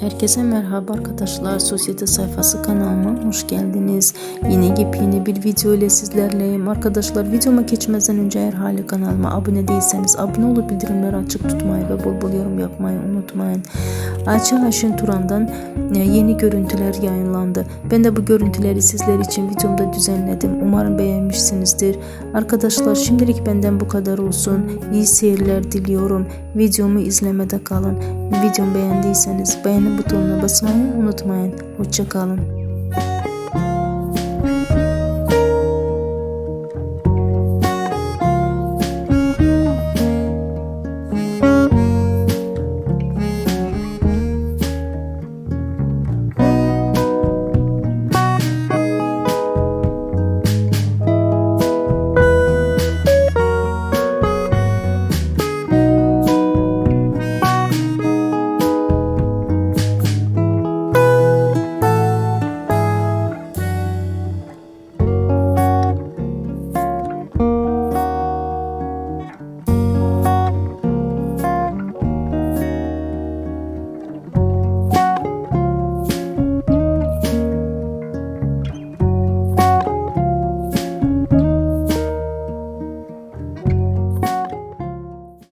Herkese merhaba arkadaşlar. Sosyete sayfası kanalıma hoş geldiniz. Yine yepyeni bir video ile sizlerleyim. Arkadaşlar videoma geçmeden önce eğer hala kanalıma abone değilseniz abone olup bildirimleri açık tutmayı ve bol bol yorum yapmayı unutmayın. Ayça Ayşin Turan'dan e, yeni görüntüler yayınlandı. Ben de bu görüntüleri sizler için videomda düzenledim. Umarım beğenmişsinizdir. Arkadaşlar şimdilik benden bu kadar olsun. İyi seyirler diliyorum. Videomu izlemede kalın. Videomu beğendiyseniz beğeni butonuna basmayı unutmayın. Hoşçakalın.